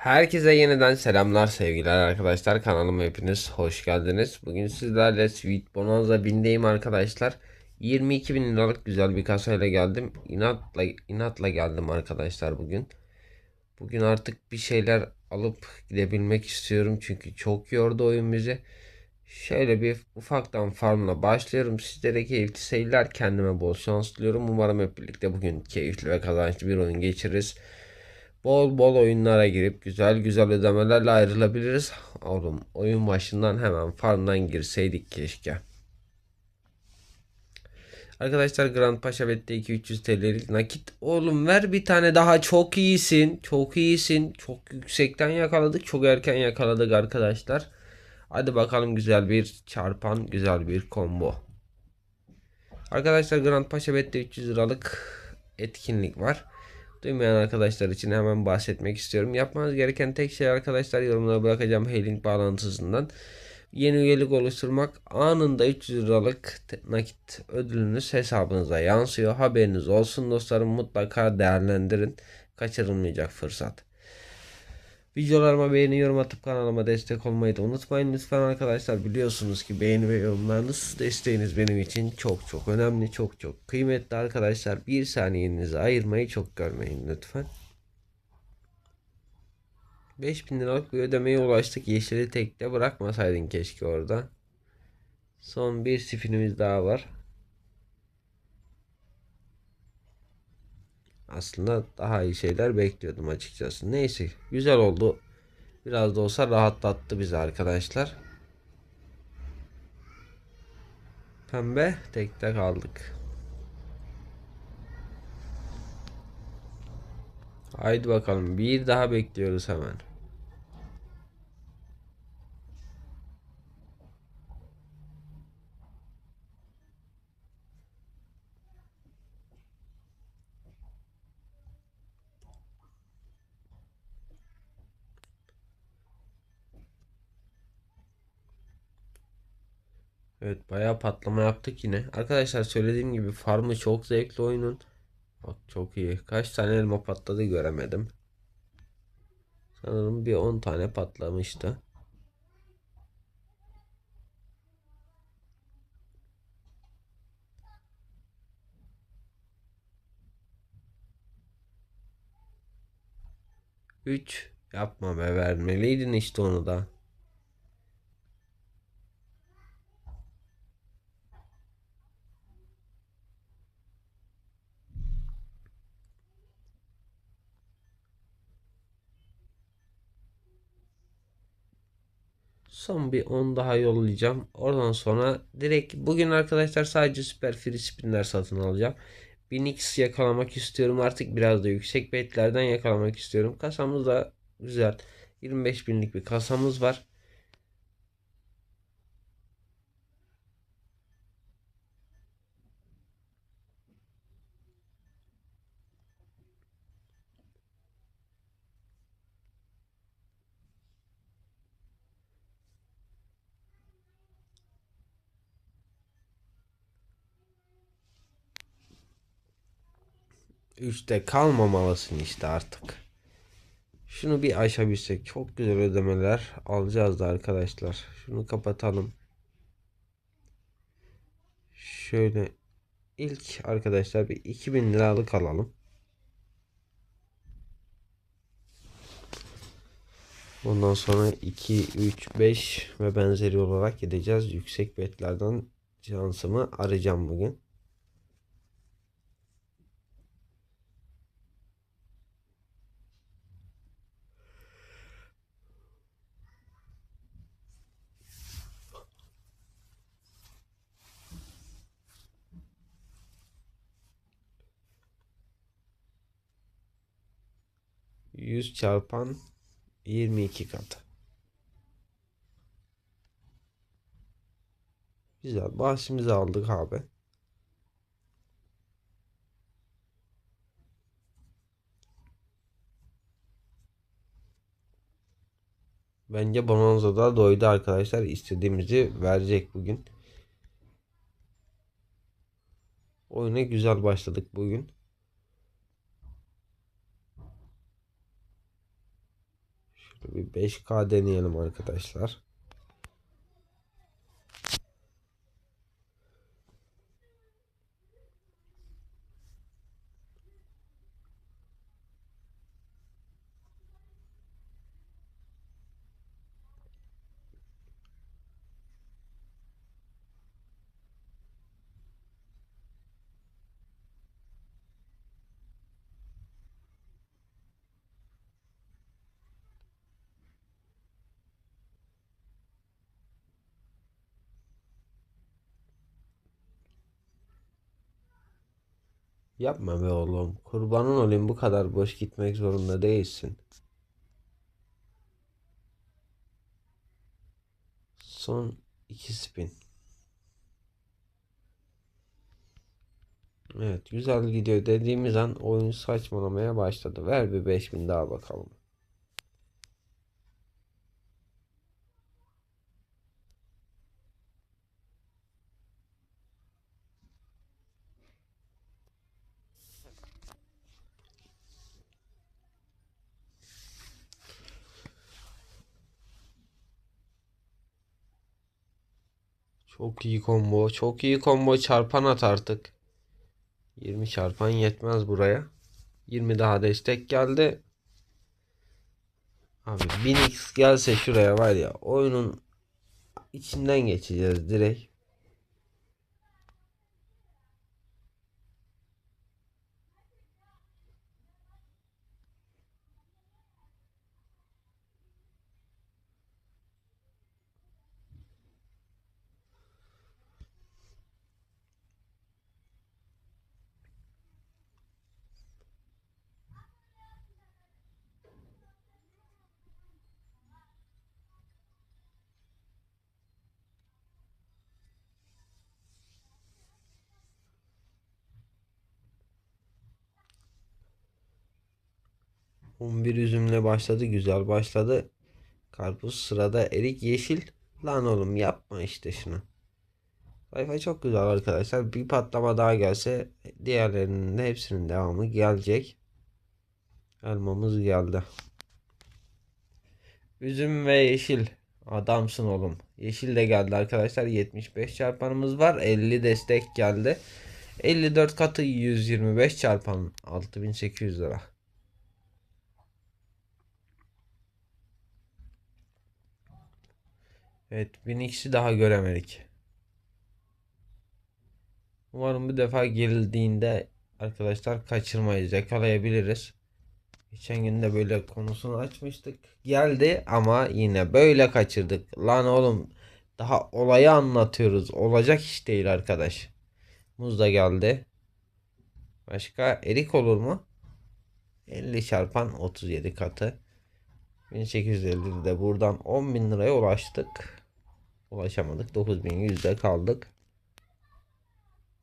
Herkese yeniden selamlar sevgiler arkadaşlar kanalıma hepiniz hoş geldiniz. Bugün sizlerle Sweet Bonanza bindeyim arkadaşlar. 22 bin liralık güzel bir kasayla geldim. İnatla, inatla geldim arkadaşlar bugün. Bugün artık bir şeyler alıp gidebilmek istiyorum çünkü çok yordu oyun bizi. Şöyle bir ufaktan farmla başlıyorum. Sizlere keyifli seyirler. Kendime bol şans diliyorum. Umarım hep birlikte bugün keyifli ve kazançlı bir oyun geçiririz. Bol bol oyunlara girip güzel güzel ödemelerle ayrılabiliriz. Oğlum oyun başından hemen farmdan girseydik keşke. Arkadaşlar Grand Paşa Bet'te 2-300 TL'lik nakit. Oğlum ver bir tane daha çok iyisin. Çok iyisin. Çok yüksekten yakaladık. Çok erken yakaladık arkadaşlar. Hadi bakalım güzel bir çarpan, güzel bir combo. Arkadaşlar Grand Paşa Bet'te 300 liralık etkinlik var. Duymayan arkadaşlar için hemen bahsetmek istiyorum. Yapmanız gereken tek şey arkadaşlar yorumlara bırakacağım H-Link bağlantısından. Yeni üyelik oluşturmak anında 300 liralık nakit ödülünüz hesabınıza yansıyor. Haberiniz olsun dostlarım mutlaka değerlendirin. Kaçırılmayacak fırsat. Videolarıma beğeni yorum atıp kanalıma destek olmayı da unutmayın lütfen arkadaşlar. Biliyorsunuz ki beğeni ve yorumlarınız desteğiniz benim için çok çok önemli. Çok çok kıymetli arkadaşlar. Bir saniyenizi ayırmayı çok görmeyin lütfen. 5000 liralık bir ödemeye ulaştık. Yeşili tekte bırakmasaydın keşke orada. Son bir spinimiz daha var. Aslında daha iyi şeyler bekliyordum açıkçası. Neyse güzel oldu. Biraz da olsa rahatlattı bizi arkadaşlar. Pembe tekte kaldık. Haydi bakalım bir daha bekliyoruz hemen. Evet bayağı patlama yaptık yine. Arkadaşlar söylediğim gibi farmı çok zevkli oyunun. Bak çok iyi. Kaç tane elma patladı göremedim. Sanırım bir 10 tane patlamıştı. Üç yapma be vermeliydin işte onu da. Son bir 10 daha yollayacağım. Oradan sonra direkt bugün arkadaşlar sadece süper free spinler satın alacağım. 1000x yakalamak istiyorum. Artık biraz da yüksek betlerden yakalamak istiyorum. Kasamız da güzel. 25 binlik bir kasamız var. Üçte kalmamalısın işte artık. Şunu bir aşabilsek çok güzel ödemeler alacağız da arkadaşlar. Şunu kapatalım. Şöyle ilk arkadaşlar bir 2000 liralık alalım. Ondan sonra 2, 3, 5 ve benzeri olarak gideceğiz. Yüksek betlerden şansımı arayacağım bugün. Yüz çarpan 22 katı. Güzel. Bahşimizi aldık abi. Bence Bonanza'da doydu arkadaşlar. İstediğimizi verecek bugün. Oyuna güzel başladık bugün. Bir 5K deneyelim arkadaşlar. Yapma be oğlum. Kurbanın olayım bu kadar boş gitmek zorunda değilsin. Son iki spin. Evet güzel gidiyor dediğimiz an oyun saçmalamaya başladı. Ver bir 5000 daha bakalım. Çok iyi combo. Çok iyi combo. Çarpan at artık. 20 çarpan yetmez buraya. 20 daha destek geldi. Abi 1000x gelse şuraya var ya oyunun içinden geçeceğiz direkt. On bir üzümle başladı. Güzel başladı. Karpuz sırada erik yeşil. Lan oğlum yapma işte şunu. Sayfa çok güzel arkadaşlar. Bir patlama daha gelse diğerlerinin de hepsinin devamı gelecek. Elmamız geldi. Üzüm ve yeşil. Adamsın oğlum. Yeşil de geldi arkadaşlar. 75 çarpanımız var. 50 destek geldi. 54 katı 125 çarpan 6800 lira. Evet 1000x'i daha göremedik. Umarım bu defa geldiğinde arkadaşlar kaçırmayız yakalayabiliriz. Geçen gün böyle konusunu açmıştık. Geldi ama yine böyle kaçırdık. Lan oğlum daha olayı anlatıyoruz. Olacak iş değil arkadaş. Muz da geldi. Başka erik olur mu? 50 çarpan 37 katı. 1850 de buradan 10.000 liraya ulaştık. Ulaşamadık. 9100'de kaldık.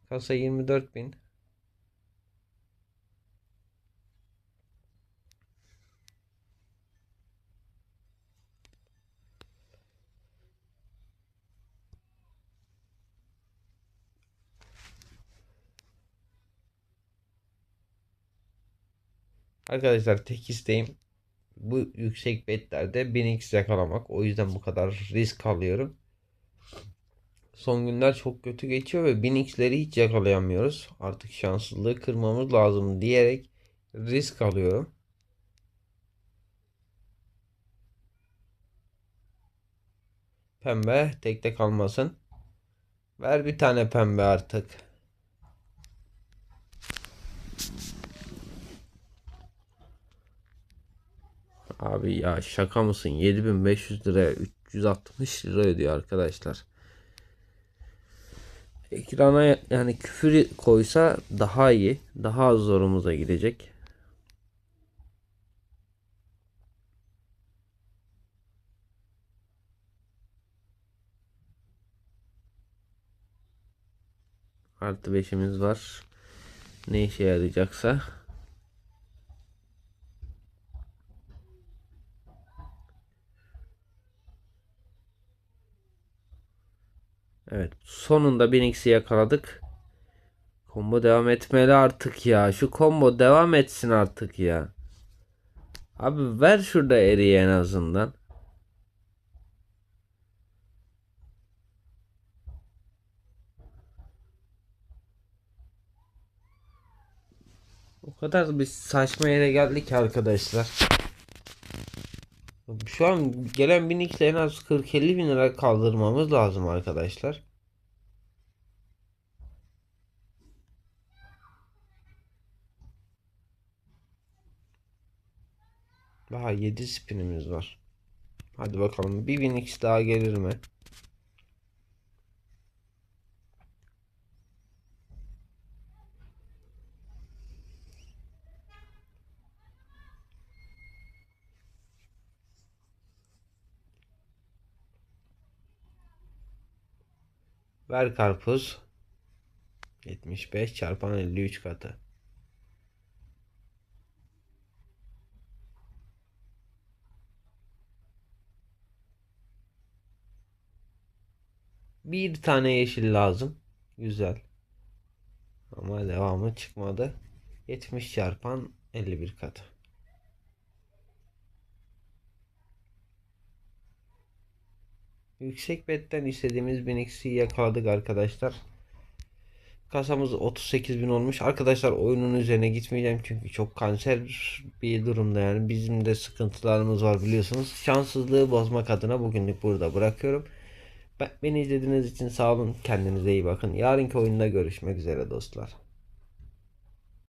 Kasa 24.000. Arkadaşlar tek isteğim bu yüksek betlerde 1000x yakalamak. O yüzden bu kadar risk alıyorum. Son günler çok kötü geçiyor ve 1000x'leri hiç yakalayamıyoruz. Artık şanssızlığı kırmamız lazım diyerek risk alıyorum. Pembe tekte kalmasın. Ver bir tane pembe artık. Abi ya şaka mısın? 7500 liraya 360 lira ödüyor arkadaşlar. Ekrana yani küfür koysa daha iyi. Daha az zorumuza gidecek. Artı 5'imiz var. Ne işe yarayacaksa. Evet sonunda 1000x'i yakaladık. Combo devam etmeli artık ya. Şu combo devam etsin artık ya. Abi ver şurada eriği en azından. O kadar bir saçma yere geldik arkadaşlar. Şu an gelen 1000 en az 40-50 bin lira kaldırmamız lazım arkadaşlar. Daha 7 spinimiz var. Hadi bakalım bir 1000 daha gelir mi? Ver karpuz. 75 çarpan 53 katı. Bir tane yeşil lazım. Güzel. Ama devamı çıkmadı. 70 çarpan 51 katı. Yüksek betten istediğimiz 1000 x'i yakaladık arkadaşlar. Kasamız 38 bin olmuş. Arkadaşlar oyunun üzerine gitmeyeceğim çünkü çok kanser bir durumda yani bizim de sıkıntılarımız var biliyorsunuz. Şanssızlığı bozmak adına bugünlük burada bırakıyorum. Ben, beni izlediğiniz için sağ olun. Kendinize iyi bakın. Yarınki oyunda görüşmek üzere dostlar.